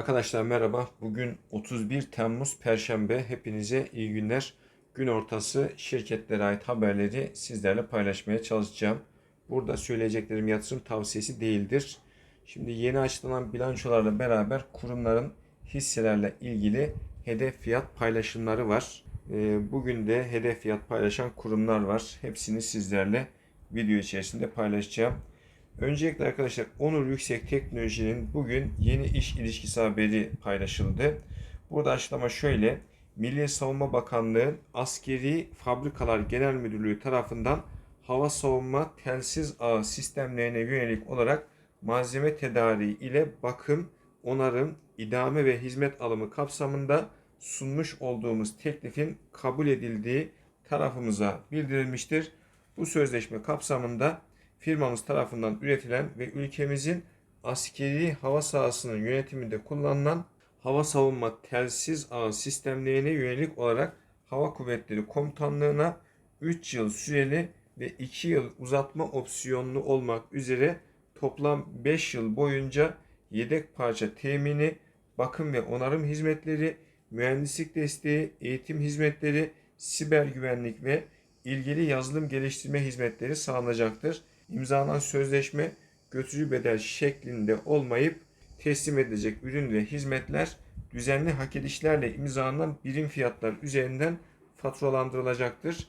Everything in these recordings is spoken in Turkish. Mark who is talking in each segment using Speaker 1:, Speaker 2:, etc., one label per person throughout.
Speaker 1: Arkadaşlar merhaba. Bugün 31 Temmuz Perşembe. Hepinize iyi günler. Gün ortası şirketlere ait haberleri sizlerle paylaşmaya çalışacağım. Burada söyleyeceklerim yatırım tavsiyesi değildir. Şimdi yeni açıklanan bilançolarla beraber kurumların hisselerle ilgili hedef fiyat paylaşımları var. Ee, Bugün de hedef fiyat paylaşan kurumlar var. Hepsini sizlerle video içerisinde paylaşacağım. Öncelikle arkadaşlar Onur Yüksek Teknoloji'nin bugün yeni iş ilişkisi haberi paylaşıldı. Burada açıklama şöyle. Milli Savunma Bakanlığı Askeri Fabrikalar Genel Müdürlüğü tarafından hava savunma telsiz ağı sistemlerine yönelik olarak malzeme tedariği ile bakım, onarım, idame ve hizmet alımı kapsamında sunmuş olduğumuz teklifin kabul edildiği tarafımıza bildirilmiştir. Bu sözleşme kapsamında firmamız tarafından üretilen ve ülkemizin askeri hava sahasının yönetiminde kullanılan hava savunma telsiz ağı sistemlerine yönelik olarak Hava Kuvvetleri Komutanlığı'na 3 yıl süreli ve 2 yıl uzatma opsiyonlu olmak üzere toplam 5 yıl boyunca yedek parça temini, bakım ve onarım hizmetleri, mühendislik desteği, eğitim hizmetleri, siber güvenlik ve ilgili yazılım geliştirme hizmetleri sağlanacaktır. İmzalanan sözleşme götürücü bedel şeklinde olmayıp teslim edilecek ürün ve hizmetler düzenli hak edişlerle imzalanan birim fiyatlar üzerinden faturalandırılacaktır.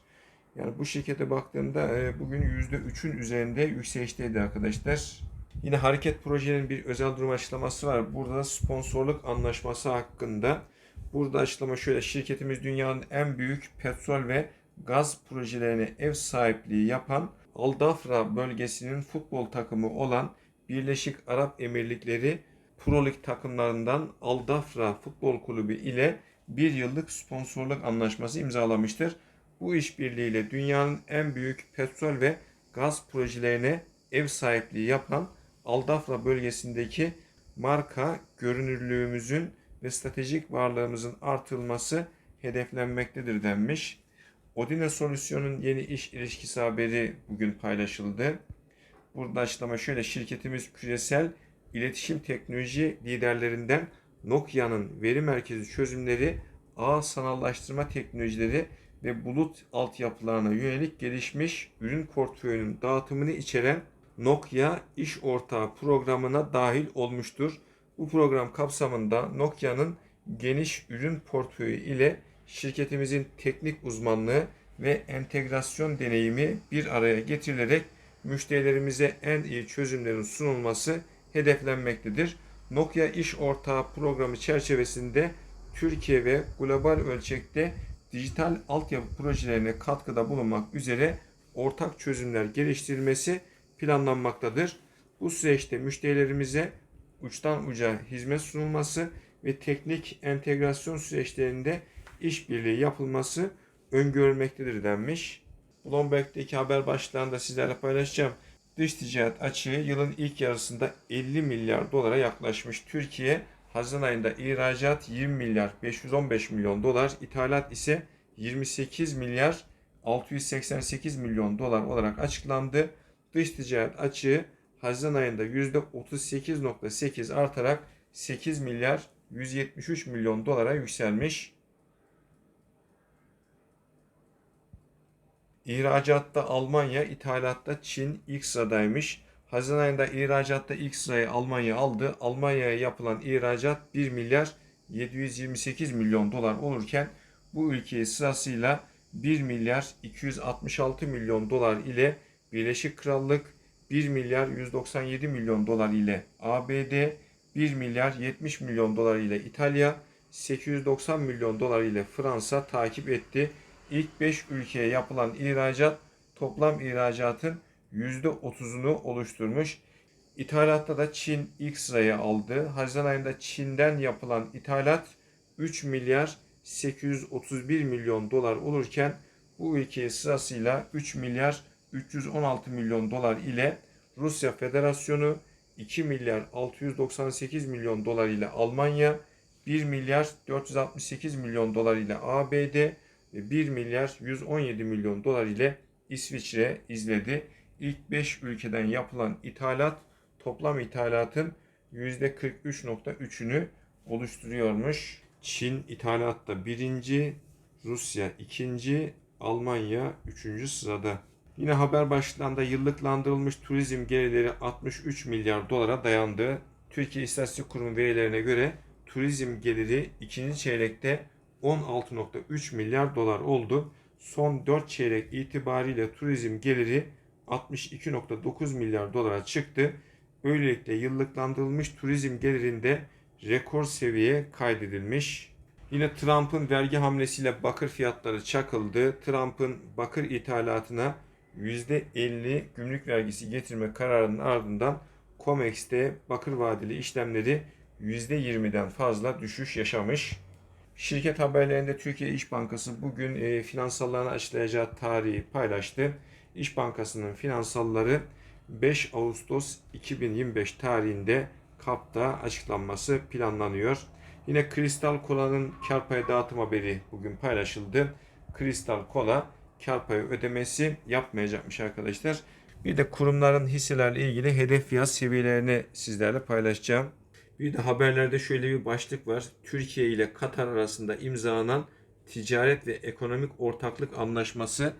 Speaker 1: Yani bu şirkete baktığımda e, bugün %3'ün üzerinde yükselişteydi arkadaşlar. Yine hareket projenin bir özel durum açıklaması var. Burada da sponsorluk anlaşması hakkında. Burada açıklama şöyle. Şirketimiz dünyanın en büyük petrol ve gaz projelerine ev sahipliği yapan Aldafra bölgesinin futbol takımı olan Birleşik Arap Emirlikleri Pro Lig takımlarından Aldafra Futbol Kulübü ile bir yıllık sponsorluk anlaşması imzalamıştır. Bu işbirliğiyle dünyanın en büyük petrol ve gaz projelerine ev sahipliği yapan Aldafra bölgesindeki marka görünürlüğümüzün ve stratejik varlığımızın artırılması hedeflenmektedir denmiş. Odine Solüsyon'un yeni iş ilişkisi haberi bugün paylaşıldı. Burada açıklama şöyle. Şirketimiz küresel iletişim teknoloji liderlerinden Nokia'nın veri merkezi çözümleri, ağ sanallaştırma teknolojileri ve bulut altyapılarına yönelik gelişmiş ürün portföyünün dağıtımını içeren Nokia İş Ortağı programına dahil olmuştur. Bu program kapsamında Nokia'nın geniş ürün portföyü ile şirketimizin teknik uzmanlığı ve entegrasyon deneyimi bir araya getirilerek müşterilerimize en iyi çözümlerin sunulması hedeflenmektedir. Nokia İş Ortağı programı çerçevesinde Türkiye ve global ölçekte dijital altyapı projelerine katkıda bulunmak üzere ortak çözümler geliştirilmesi planlanmaktadır. Bu süreçte müşterilerimize uçtan uca hizmet sunulması ve teknik entegrasyon süreçlerinde işbirliği yapılması öngörülmektedir denmiş. Bloomberg'deki haber başlığında sizlerle paylaşacağım. Dış ticaret açığı yılın ilk yarısında 50 milyar dolara yaklaşmış. Türkiye Haziran ayında ihracat 20 milyar 515 milyon dolar, ithalat ise 28 milyar 688 milyon dolar olarak açıklandı. Dış ticaret açığı Haziran ayında %38.8 artarak 8 milyar 173 milyon dolara yükselmiş. İhracatta Almanya, ithalatta Çin ilk sıradaymış. Haziran ayında ihracatta ilk sırayı Almanya aldı. Almanya'ya yapılan ihracat 1 milyar 728 milyon dolar olurken bu ülkeyi sırasıyla 1 milyar 266 milyon dolar ile Birleşik Krallık, 1 milyar 197 milyon dolar ile ABD, 1 milyar 70 milyon dolar ile İtalya, 890 milyon dolar ile Fransa takip etti. İlk 5 ülkeye yapılan ihracat toplam ihracatın %30'unu oluşturmuş. İthalatta da Çin ilk sırayı aldı. Haziran ayında Çin'den yapılan ithalat 3 milyar 831 milyon dolar olurken bu ülkeyi sırasıyla 3 milyar 316 milyon dolar ile Rusya Federasyonu 2 milyar 698 milyon dolar ile Almanya, 1 milyar 468 milyon dolar ile ABD 1 milyar 117 milyon dolar ile İsviçre izledi. İlk 5 ülkeden yapılan ithalat toplam ithalatın %43.3'ünü oluşturuyormuş. Çin ithalatta birinci, Rusya ikinci, Almanya üçüncü sırada. Yine haber başlığında yıllıklandırılmış turizm gelirleri 63 milyar dolara dayandı. Türkiye İstatistik Kurumu verilerine göre turizm geliri ikinci çeyrekte 16.3 milyar dolar oldu. Son 4 çeyrek itibariyle turizm geliri 62.9 milyar dolara çıktı. Böylelikle yıllıklandırılmış turizm gelirinde rekor seviye kaydedilmiş. Yine Trump'ın vergi hamlesiyle bakır fiyatları çakıldı. Trump'ın bakır ithalatına %50 gümrük vergisi getirme kararının ardından COMEX'te bakır vadeli işlemleri %20'den fazla düşüş yaşamış. Şirket haberlerinde Türkiye İş Bankası bugün e, finansallarını açıklayacağı tarihi paylaştı. İş Bankası'nın finansalları 5 Ağustos 2025 tarihinde KAP'ta açıklanması planlanıyor. Yine Kristal Kola'nın kar payı dağıtım haberi bugün paylaşıldı. Kristal Kola kar payı ödemesi yapmayacakmış arkadaşlar. Bir de kurumların hisselerle ilgili hedef fiyat seviyelerini sizlerle paylaşacağım. Bir de haberlerde şöyle bir başlık var. Türkiye ile Katar arasında imzalanan ticaret ve ekonomik ortaklık anlaşması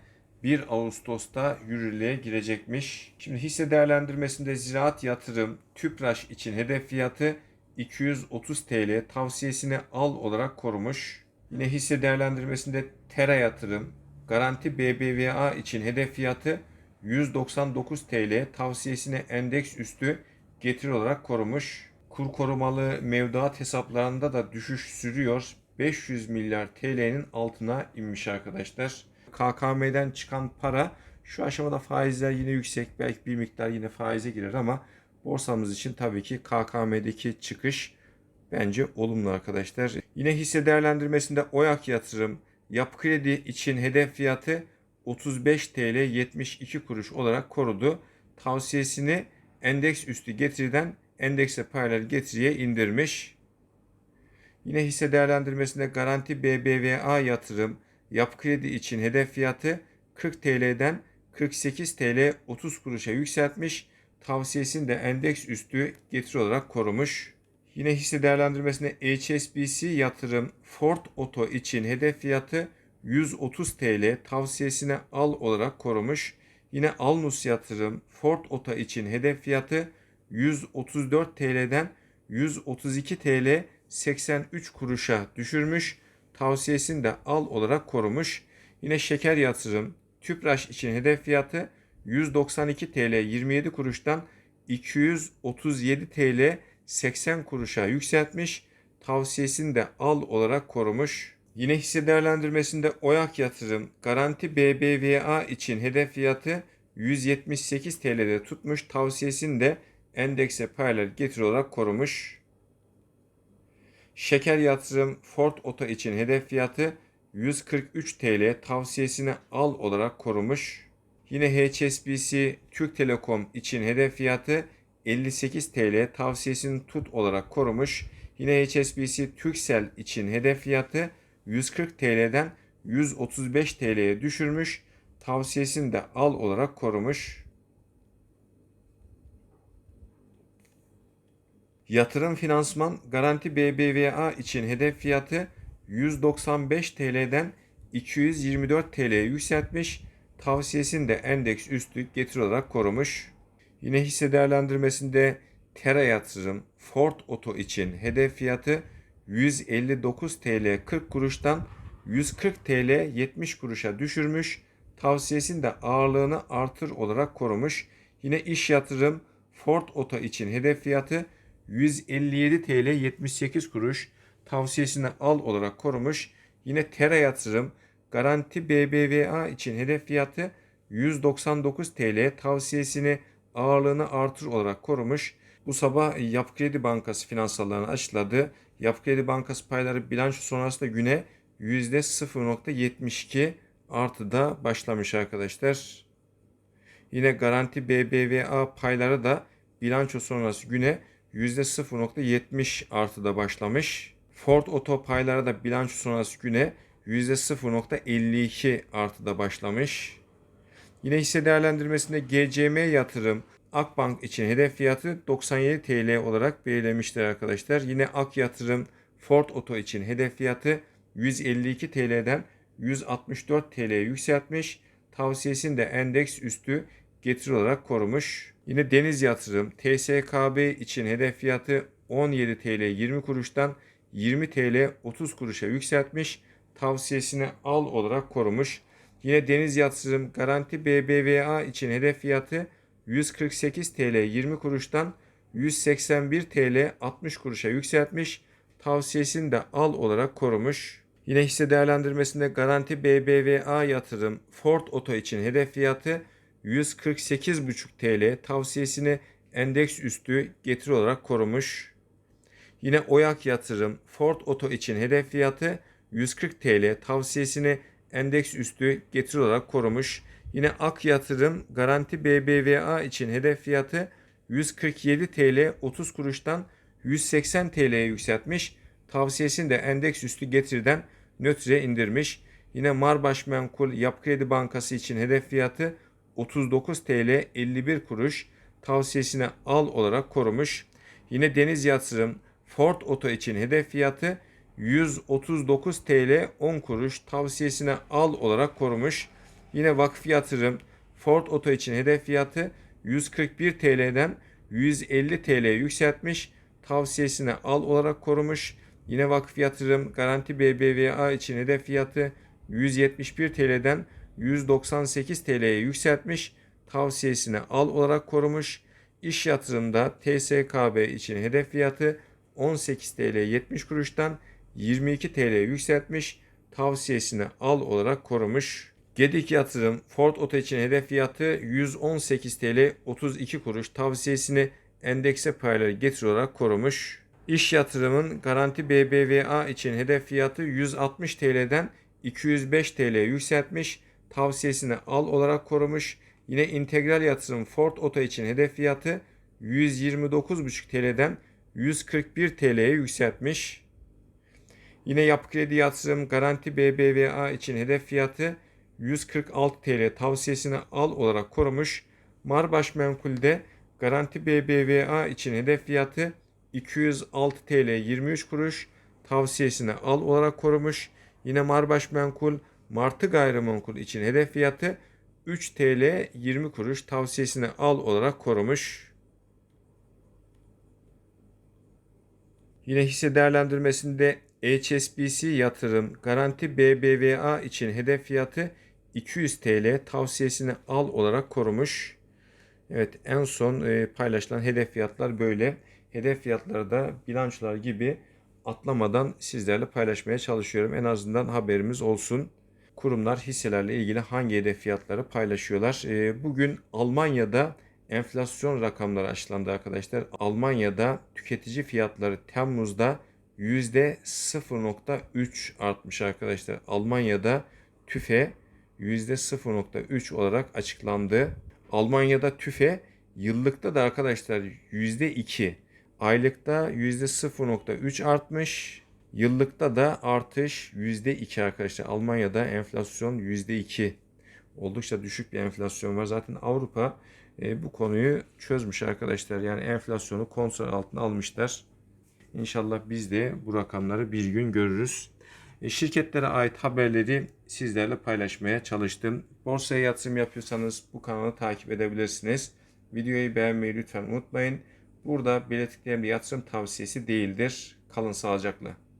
Speaker 1: 1 Ağustos'ta yürürlüğe girecekmiş. Şimdi hisse değerlendirmesinde ziraat yatırım TÜPRAŞ için hedef fiyatı 230 TL tavsiyesini al olarak korumuş. Yine hisse değerlendirmesinde Tera yatırım Garanti BBVA için hedef fiyatı 199 TL tavsiyesini endeks üstü getiri olarak korumuş. Kur korumalı mevduat hesaplarında da düşüş sürüyor. 500 milyar TL'nin altına inmiş arkadaşlar. KKM'den çıkan para şu aşamada faizler yine yüksek. Belki bir miktar yine faize girer ama borsamız için tabii ki KKM'deki çıkış bence olumlu arkadaşlar. Yine hisse değerlendirmesinde OYAK yatırım, Yapı Kredi için hedef fiyatı 35 TL 72 kuruş olarak korudu. Tavsiyesini endeks üstü getiriden endekse paralel getiriye indirmiş. Yine hisse değerlendirmesinde Garanti BBVA yatırım yapı kredi için hedef fiyatı 40 TL'den 48 TL 30 kuruşa yükseltmiş. Tavsiyesini de endeks üstü getiri olarak korumuş. Yine hisse değerlendirmesinde HSBC yatırım Ford Oto için hedef fiyatı 130 TL tavsiyesine al olarak korumuş. Yine Alnus yatırım Ford Oto için hedef fiyatı 134 TL'den 132 TL 83 kuruşa düşürmüş. Tavsiyesini de al olarak korumuş. Yine şeker yatırım Tüpraş için hedef fiyatı 192 TL 27 kuruştan 237 TL 80 kuruşa yükseltmiş. Tavsiyesini de al olarak korumuş. Yine hisse değerlendirmesinde Oyak Yatırım Garanti BBVA için hedef fiyatı 178 TL'de tutmuş. Tavsiyesini de endekse paralel getiri olarak korumuş. Şeker yatırım Ford Oto için hedef fiyatı 143 TL tavsiyesini al olarak korumuş. Yine HSBC Türk Telekom için hedef fiyatı 58 TL tavsiyesini tut olarak korumuş. Yine HSBC Türksel için hedef fiyatı 140 TL'den 135 TL'ye düşürmüş. Tavsiyesini de al olarak korumuş. Yatırım finansman garanti BBVA için hedef fiyatı 195 TL'den 224 TL'ye yükseltmiş. Tavsiyesini de endeks üstü getiri olarak korumuş. Yine hisse değerlendirmesinde Tera Yatırım Ford Oto için hedef fiyatı 159 TL 40 kuruştan 140 TL 70 kuruşa düşürmüş. Tavsiyesini de ağırlığını artır olarak korumuş. Yine iş yatırım Ford Oto için hedef fiyatı 157 TL 78 kuruş tavsiyesini al olarak korumuş. Yine Tera Yatırım Garanti BBVA için hedef fiyatı 199 TL tavsiyesini ağırlığını artır olarak korumuş. Bu sabah Yapı Kredi Bankası finansallarını açıkladı. Yapı Kredi Bankası payları bilanço sonrasında güne %0.72 artıda başlamış arkadaşlar. Yine Garanti BBVA payları da bilanço sonrası güne %0.70 artıda başlamış. Ford Oto payları da bilanço sonrası güne %0.52 artıda başlamış. Yine hisse değerlendirmesinde GCM yatırım Akbank için hedef fiyatı 97 TL olarak belirlemiştir arkadaşlar. Yine Ak Yatırım Ford Oto için hedef fiyatı 152 TL'den 164 TL'ye yükseltmiş. Tavsiyesini de endeks üstü getiri olarak korumuş. Yine Deniz Yatırım TSKB için hedef fiyatı 17 TL 20 kuruştan 20 TL 30 kuruşa yükseltmiş. Tavsiyesini al olarak korumuş. Yine Deniz Yatırım Garanti BBVA için hedef fiyatı 148 TL 20 kuruştan 181 TL 60 kuruşa yükseltmiş. Tavsiyesini de al olarak korumuş. Yine hisse değerlendirmesinde Garanti BBVA yatırım Ford Oto için hedef fiyatı 148,5 TL tavsiyesini endeks üstü getiri olarak korumuş. Yine Oyak yatırım Ford Oto için hedef fiyatı 140 TL tavsiyesini endeks üstü getiri olarak korumuş. Yine Ak Yatırım Garanti BBVA için hedef fiyatı 147 TL 30 kuruştan 180 TL'ye yükseltmiş. Tavsiyesini de endeks üstü getiriden nötre indirmiş. Yine Marbaş Menkul Yap Kredi Bankası için hedef fiyatı 39 TL 51 kuruş. Tavsiyesine al olarak korumuş. Yine Deniz Yatırım Ford Oto için hedef fiyatı 139 TL 10 kuruş tavsiyesine al olarak korumuş. Yine Vakıf Yatırım Ford Oto için hedef fiyatı 141 TL'den 150 TL'ye yükseltmiş. Tavsiyesine al olarak korumuş. Yine Vakıf Yatırım Garanti BBVA için hedef fiyatı 171 TL'den 198 TL'ye yükseltmiş. Tavsiyesine al olarak korumuş. İş yatırımda TSKB için hedef fiyatı 18 TL 70 kuruştan 22 TL yükseltmiş. Tavsiyesini al olarak korumuş. Gedik yatırım Ford Oto için hedef fiyatı 118 TL 32 kuruş. Tavsiyesini endekse payları getir olarak korumuş. İş yatırımın Garanti BBVA için hedef fiyatı 160 TL'den 205 TL yükseltmiş. Tavsiyesini al olarak korumuş. Yine integral yatırım Ford Oto için hedef fiyatı 129,5 TL'den 141 TL'ye yükseltmiş. Yine Yapı Kredi Yatırım Garanti BBVA için hedef fiyatı 146 TL tavsiyesini al olarak korumuş. Marbaş Menkul'de Garanti BBVA için hedef fiyatı 206 TL 23 kuruş tavsiyesini al olarak korumuş. Yine Marbaş Menkul Martı Gayrimenkul için hedef fiyatı 3 TL 20 kuruş tavsiyesini al olarak korumuş. Yine hisse değerlendirmesinde HSBC yatırım garanti BBVA için hedef fiyatı 200 TL tavsiyesini al olarak korumuş. Evet en son e, paylaşılan hedef fiyatlar böyle. Hedef fiyatları da bilançolar gibi atlamadan sizlerle paylaşmaya çalışıyorum. En azından haberimiz olsun. Kurumlar hisselerle ilgili hangi hedef fiyatları paylaşıyorlar. E, bugün Almanya'da enflasyon rakamları açıklandı arkadaşlar. Almanya'da tüketici fiyatları Temmuz'da %0.3 artmış arkadaşlar. Almanya'da tüfe %0.3 olarak açıklandı. Almanya'da tüfe yıllıkta da arkadaşlar %2, aylıkta %0.3 artmış. Yıllıkta da artış %2 arkadaşlar. Almanya'da enflasyon %2. Oldukça düşük bir enflasyon var. Zaten Avrupa e, bu konuyu çözmüş arkadaşlar. Yani enflasyonu kontrol altına almışlar. İnşallah biz de bu rakamları bir gün görürüz. E, şirketlere ait haberleri sizlerle paylaşmaya çalıştım. Borsaya yatırım yapıyorsanız bu kanalı takip edebilirsiniz. Videoyu beğenmeyi lütfen unutmayın. Burada belirttiklerim yatırım tavsiyesi değildir. Kalın sağlıcakla.